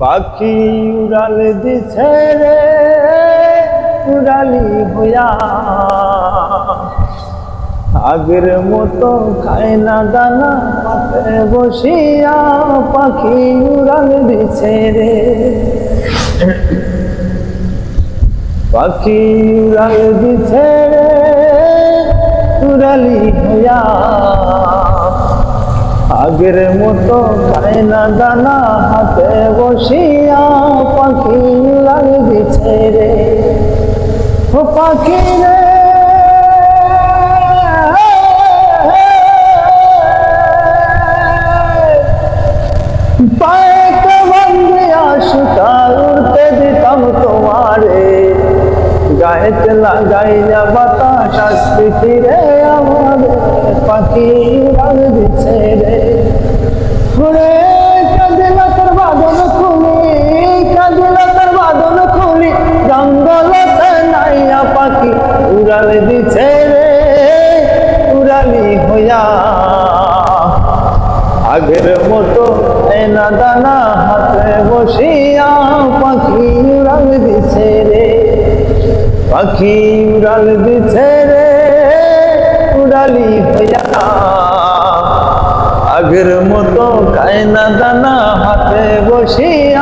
পাখি উড়াল দিছে রে, উড়ালি হইয়া। আগের মতো খায় না দানা পাতে বসিয়া পাখি উড়াল দিছে রে। পাখি উড়াল দিছে রে, উড়ালি হইয়া। আগের মতো খায় না দানা, হাতে বসিয়া পাখি দিছে রে ও পাখি রে। বাতাস পাখি উড়াল দিছে রে উড়াল দিছে রে, উড়ালি হইয়া। আগের মতো এনা দানা হাতে বসিয়া পাখি উড়াল দিছে রে, পাখি উড়াল দিছে রে, উড়ালি হইয়া। আগের মতো কায়না দানা হাতে বসিয়া